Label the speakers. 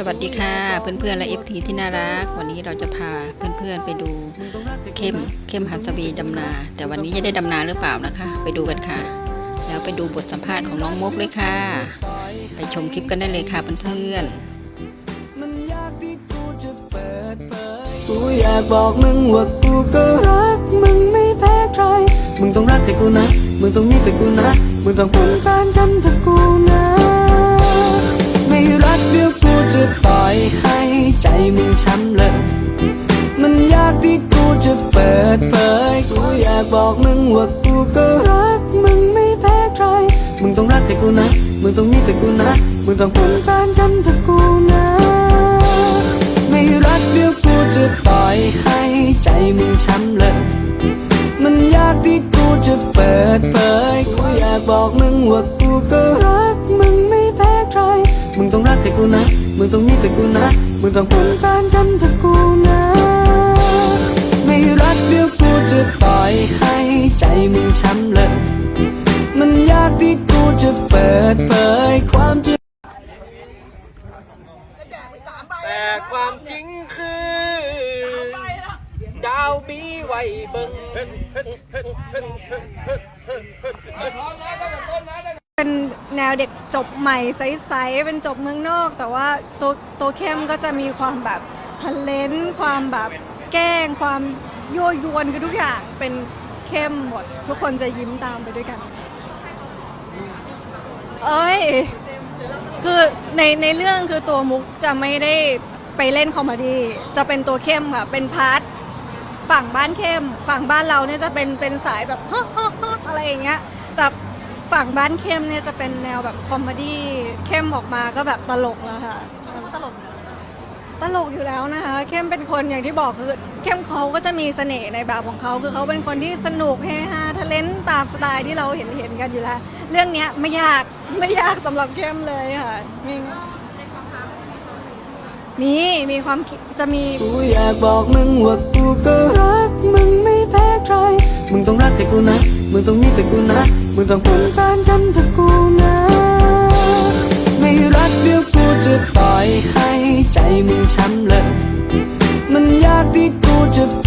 Speaker 1: สวัสดีค่ะเพื่อนๆและเอฟทีที่น่ารัก วันนี้เราจะพาเพื่อนๆไปดูเข้มเข้มหัสวีดำนา แต่วันนี้จะได้ดำนาหรือเปล่านะคะ ไปดูกันค่ะ แล้วไปดูบทสัมภาษณ์ของน้องมกเลยค่ะ ไปชมคลิปกันได้เลยค่ะเพื่อนๆ
Speaker 2: มันยากที่กูจะเปิดเผยกูอยากบอกมึงว่ากูก็รักมึงไม่แพ้ใครมึงต้องรักแต่กูนะ มึงต้องมีแต่กูนะ มึงต้องเป็นแฟนกันแต่กูนะ ที่กูจะเปิดเผย กูอยากบอกมึงว่ากูก็รักมึงไม่แพ้ใคร มึงต้องรักแต่กูนะ มึงต้องมีแต่กูนะ มึงต้องเป็นแฟนกันแต่กูนะ ไม่รักเดี๋ยวกูจะปล่อยให้ใจมึงช้ำเลย มันยากที่กูจะเปิดเผย กูอยากบอกมึงว่ากูก็รักมึงไม่แพ้ใคร มึงต้องรักแต่กูนะ มึงต้องมีแต่กูนะ มึงต้องเป็นแฟนกันแต่กูนะ เลยมันยากที่กูจะเปิดเผยความจริง
Speaker 3: แต่ความจริงคือดาวมีไว้เบิ่ง
Speaker 4: เป็นแนวเด็กจบใหม่ใสๆ เป็นจบเมืองนอก แต่ว่าตัวตัวเข้มก็จะมีความแบบทันเลนความแบบแกล้งความยั่วยวนคือทุกอย่างเป็น เข้มหมด ทุกคนจะยิ้มตามไปด้วยกัน เอ้ย คือในในเรื่องคือตัวมุกจะไม่ได้ไปเล่นคอมเมดี้จะเป็นตัวเข้มค่ะ เป็นพาร์ทฝั่งบ้านเข้ม ฝั่งบ้านเราเนี่ยจะเป็นเป็นสายแบบ อะไรอย่างเงี้ยแต่ฝั่งบ้านเข้มเนี่ยจะเป็นแนวแบบคอมเมดี้เข้มออกมาก็แบบตลกแล้วค่ะ ตลก ตลกอยู่แล้วนะคะเข้มเป็นคนอย่างที่บอกคือเข้มเขาก็จะมีเสน่ห์ในแบบของเขาคือเขาเป็นคนที่สนุกเฮฮาทะเลนตามสไตล์ที่เราเห็นเห็นกันอยู่แล้ว เรื่องเนี้ยไม่ยากไม่ยากสำหรับเข้มเลยค่ะมีมีมีความคิดจะมี
Speaker 2: กูอยากบอกมึงว่ากูก็รักมึงไม่แพ้ใครมึงต้องรักแต่กูนะมึงต้องมีแต่กูนะมึงต้องเป็นแฟนกันแต่กู มันยากที่กูจะ